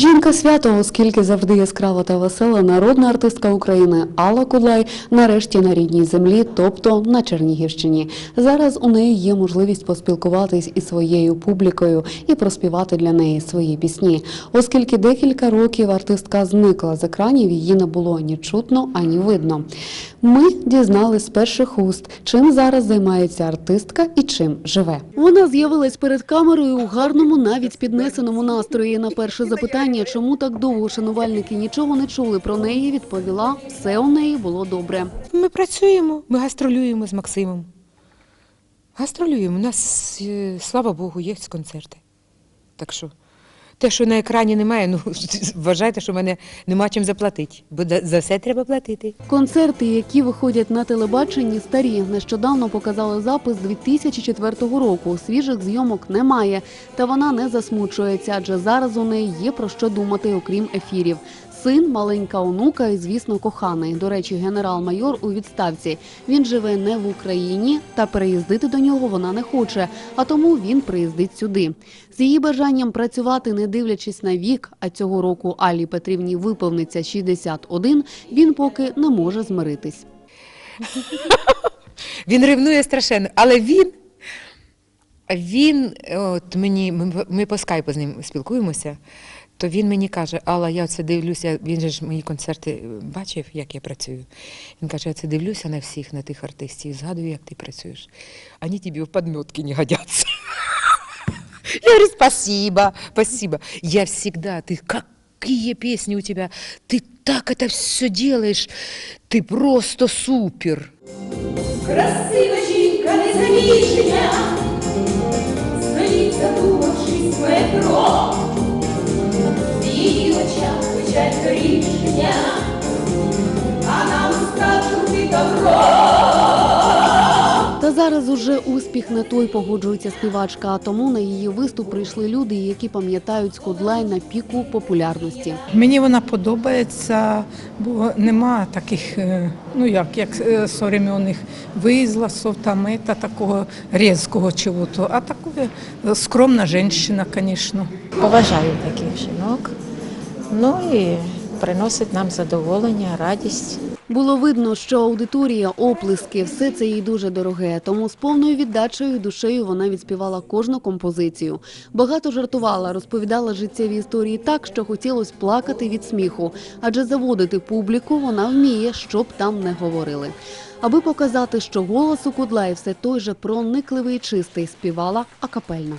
Жінка свято, оскільки завжди яскрава та весела народна артистка України Алла Кудлай нарешті на рідній землі, тобто на Чернігівщині. Зараз у неї є можливість поспілкуватись із своєю публікою і проспівати для неї свої пісні. Оскільки декілька років артистка зникла з екранів, її не було ні чутно, ані видно. Ми дізнались з перших уст, чим зараз займається артистка і чим живе. Вона з'явилась перед камерою у гарному, навіть піднесеному настрої. На перше запитання, чому так довго шанувальники нічого не чули про неї, відповіла: все у неї було добре. Ми працюємо, ми гастролюємо з Максимом. Гастролюємо. У нас, е, слава Богу, є концерти. Так що те, що на екрані немає, ну вважайте, що мене нема чим заплатити. Бо за- все треба платити. Концерти, які виходять на телебаченні, старі. Нещодавно показали запис 2004 року. Свіжих зйомок немає, та вона не засмучується, адже зараз у неї є про що думати, окрім ефірів. Син, маленька онука і, звісно, коханий. До речі, генерал-майор у відставці. Він живе не в Україні, та переїздити до нього вона не хоче, а тому він приїздить сюди. З її бажанням працювати, не дивлячись на вік, а цього року Аллі Петрівні виповниться 61, він поки не може змиритись. Він ревнує страшенно, але він. Він, от мені, ми, ми по скайпу з ним спілкуємося, то він мені каже, Алла, я це дивлюся, він же ж мої концерти е, бачив, як я працюю. Він каже, я це дивлюся на всіх, на тих артистів, згадую, як ти працюєш. Вони тобі в подметки не годяться. Я говорю, спасибо, спасибо. Я всегда, ты какие песни у тебя, ты так это все делаешь, ты просто супер. Красива жінка незаміжня, стоїть, метро. В її очах печать рішення, а нам скажуть добро. Та зараз уже успіх не той погоджується співачка, а тому на її виступ прийшли люди, які пам'ятають Скудлай на піку популярності. Мені вона подобається, бо нема таких, е, ну як, як е, современних визласов, там, та такого різкого чого-то, а така е, скромна жінка, звісно. Поважаю таких жінок. Ну і приносить нам задоволення, радість. Було видно, що аудиторія, оплески, все це їй дуже дороге. Тому з повною віддачею і душею вона відспівала кожну композицію. Багато жартувала, розповідала життєві історії так, що хотілося плакати від сміху, адже заводити публіку вона вміє, щоб там не говорили. Аби показати, що голос у Кудлаї все той же проникливий і чистий, співала акапельно.